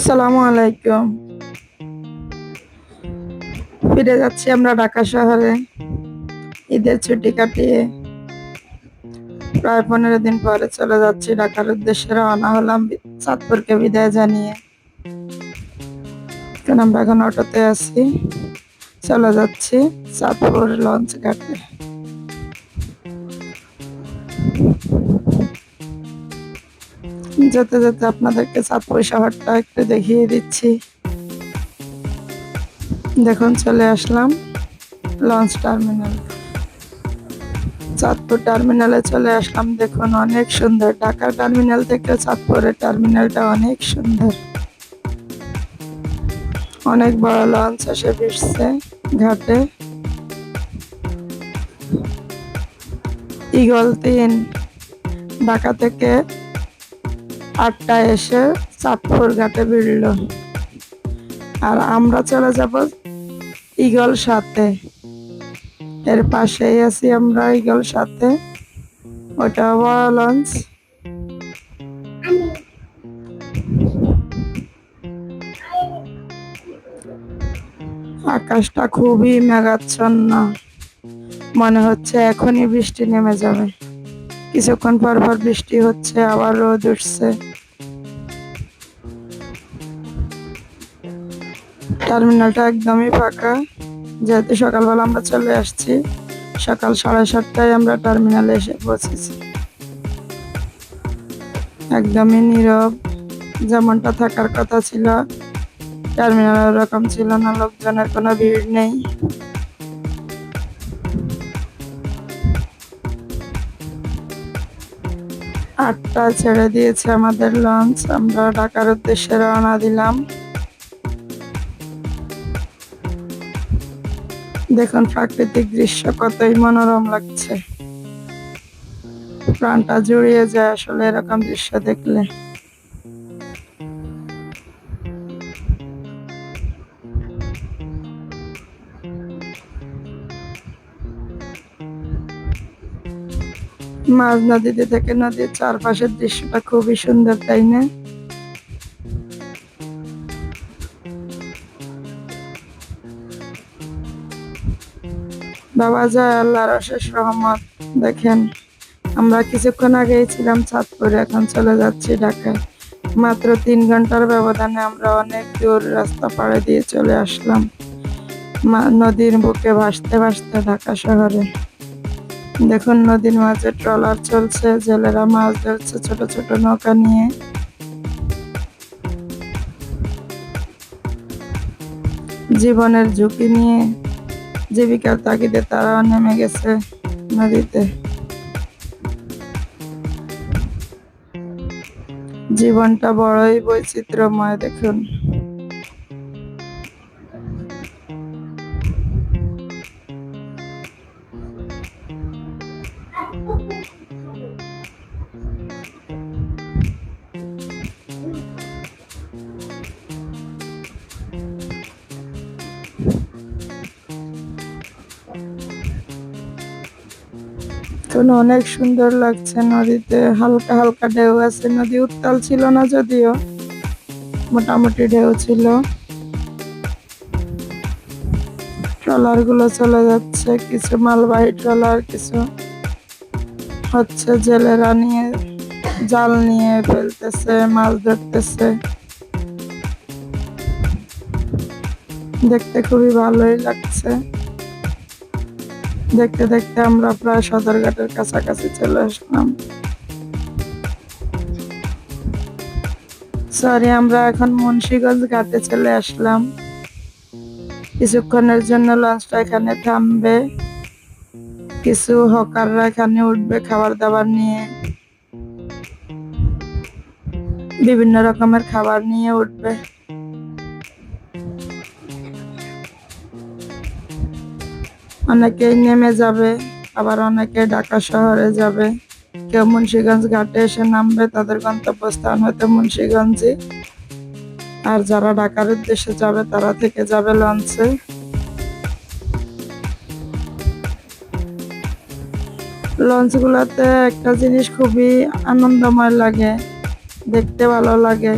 আসসালামু আলাইকুম। ফিরে যাচ্ছি আমরা ঢাকা শহরে। ঈদের ছুটি কাটিয়ে প্রায় পনেরো দিন পরে চলে যাচ্ছি ঢাকার উদ্দেশ্যে রওনা হলাম চাঁদপুরকে বিদায় জানিয়ে। আমরা এখন অটোতে আছি। চলে যাচ্ছি চাঁদপুর লঞ্চ ঘাটে। যেতে যেতে আপনাদেরকে চাঁদপুর শহরটা একটু দেখিয়ে দিচ্ছি। দেখুন, চলে আসলাম লঞ্চ টার্মিনাল। চাঁদপুর টার্মিনালে চলে আসলাম। দেখুন, অনেক সুন্দর। ঢাকা টার্মিনাল থেকে চাঁদপুরের টার্মিনালটা অনেক সুন্দর। অনেক বড় লঞ্চ এসে ভিড়ছে ঘাটে। ইগল তিন, ঢাকা থেকে আটটায় এসে চাঁদপুর ঘাটে ভিড়ল আর আমরা চলে যাব ইগল সাথে। এর পাশেই আছি আমরা ইগল সাথে। ওটা বড় লঞ্চ। আকাশটা খুবই মেঘাচ্ছন্ন। মনে হচ্ছে এখনই বৃষ্টি নেমে যাবে। কিছুক্ষণ পর পর বৃষ্টি হচ্ছে, আবার রোদ উঠছে। টার্মিনালটা একদমই ফাঁকা। যেহেতু সকালবেলা আমরা চলে আসছি, সকাল সাড়ে সাতটায় আমরা টার্মিনালে এসে পৌঁছেছি। একদমই নীরব, যেমনটা থাকার কথা ছিল। টার্মিনাল ওরকম ছিল না, লোকজনের কোনো ভিড় নেই। আটটা ছেড়ে দিয়েছে আমাদের লঞ্চ আমরা ঢাকার উদ্দেশ্যে রওনা দিলাম। দেখুন, প্রাকৃতিক দৃশ্য কতই মনোরম লাগছে। প্রাণটা জুড়িয়ে যায় আসলে এরকম দৃশ্য দেখলে। মাঝ নদীতে থেকে নদীর চারপাশের দৃশ্যটা খুবই সুন্দর, তাই না? বাবা যায় আল্লাহর অশেষ রহমত। দেখেন, আমরা কিছুক্ষণ আগেই ছিলাম চাঁদপুরে, এখন চলে যাচ্ছি ঢাকায়। মাত্র তিন ঘণ্টার ব্যবধানে আমরা অনেক দূর রাস্তা পাড়ে দিয়ে চলে আসলাম। নদীর বুকে ভাসতে ভাসতে ঢাকা শহরে। দেখুন, নদীর মাঝে ট্রলার চলছে, জেলেরা মাছ ধরছে ছোট ছোট নৌকা নিয়ে। জীবনের ঝুঁকি নিয়ে জীবিকার তাগিদে তারা নেমে গেছে নদীতে। জীবনটা বড়ই বৈচিত্র্যময় দেখুন। এখন অনেক সুন্দর লাগছে নদীতে, হালকা হালকা ঢেউ আছে। নদী উত্তাল ছিল না যদিও, মোটামুটি ঢেউ ছিল। ট্রলারগুলো চলে যাচ্ছে, কিছু মালবাহী ট্রলার, কিছু হচ্ছে জেলেরা নিয়ে, জাল নিয়ে ফেলতেছে, মাছ ধরতেছে। দেখতে খুবই ভালোই লাগছে। দেখতে দেখতে আমরা প্রায় সদরঘাটের কাছাকাছি চলে আসলাম। সরি আমরা এখন মুন্সীগঞ্জ ঘাটে চলে আসলাম। কিছুক্ষণের জন্য লঞ্চটা এখানে থামবে। কিছু হকাররা এখানে উঠবে খাবার দাবার নিয়ে। বিভিন্ন রকমের খাবার নিয়ে উঠবে। অনেকেই নেমে যাবে, আবার অনেকে ঢাকা শহরে যাবে। কেউ মুন্সিগঞ্জ ঘাটে এসে নামবে, তাদের গন্তব্যস্থান হয়তো মুন্সিগঞ্জে আর যারা ঢাকার উদ্দেশ্যে যাবে, তারা থেকে যাবে লঞ্চে। লঞ্চগুলোতে একটা জিনিস খুবই আনন্দময় লাগে, দেখতে ভালো লাগে।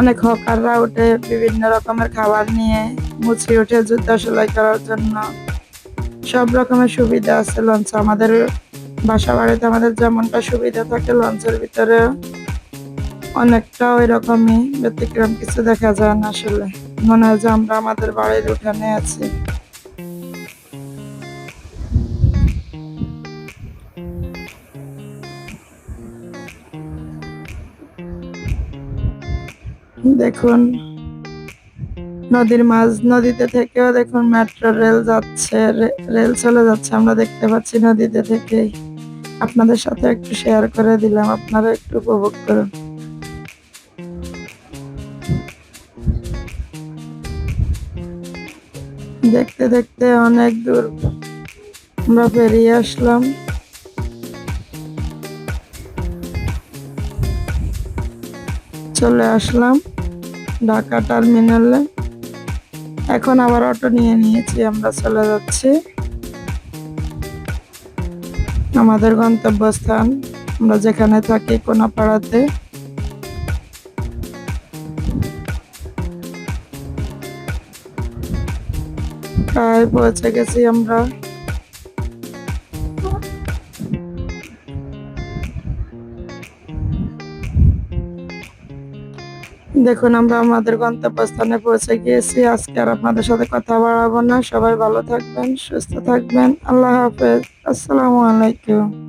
অনেক হকাররা উঠে বিভিন্ন রকমের খাবার নিয়ে মুচি উঠে জুতা সেলাই করার জন্য। সব রকমের সুবিধা আছে লঞ্চ। আমাদের বাসা বাড়িতে আমাদের যেমনটা সুবিধা থাকে, লঞ্চের ভিতরে অনেকটা ওই রকমই ব্যতিক্রম কিছু দেখা যায় না আসলে। মনে হয় যে আমরা আমাদের বাড়ির উঠানে আছি। দেখুন নদীর মাঝ, নদীতে থেকেও দেখুন মেট্রো রেল যাচ্ছে রেল চলে যাচ্ছে। আমরা দেখতে পাচ্ছি নদীতে থেকেই। আপনাদের সাথে একটু শেয়ার করে দিলাম, আপনারা একটু উপভোগ করুন। দেখতে দেখতে অনেক দূর আমরা পেরিয়ে আসলাম। চলে আসলাম ঢাকা টার্মিনালে। এখন আবার অটো নিয়ে নিয়েছি, আমরা চলে যাচ্ছি। আমাদের গন্তব্যস্থান, আমরা যেখানে থাকি কোনাপাড়াতে। প্রায় পৌঁছে গেছি আমরা। দেখুন, আমরা আমাদের গন্তব্যস্থানে পৌঁছে গিয়েছি। আজকে আর আপনাদের সাথে কথা বাড়াবো না। সবাই ভালো থাকবেন, সুস্থ থাকবেন। আল্লাহ হাফেজ। আসসালামু আলাইকুম।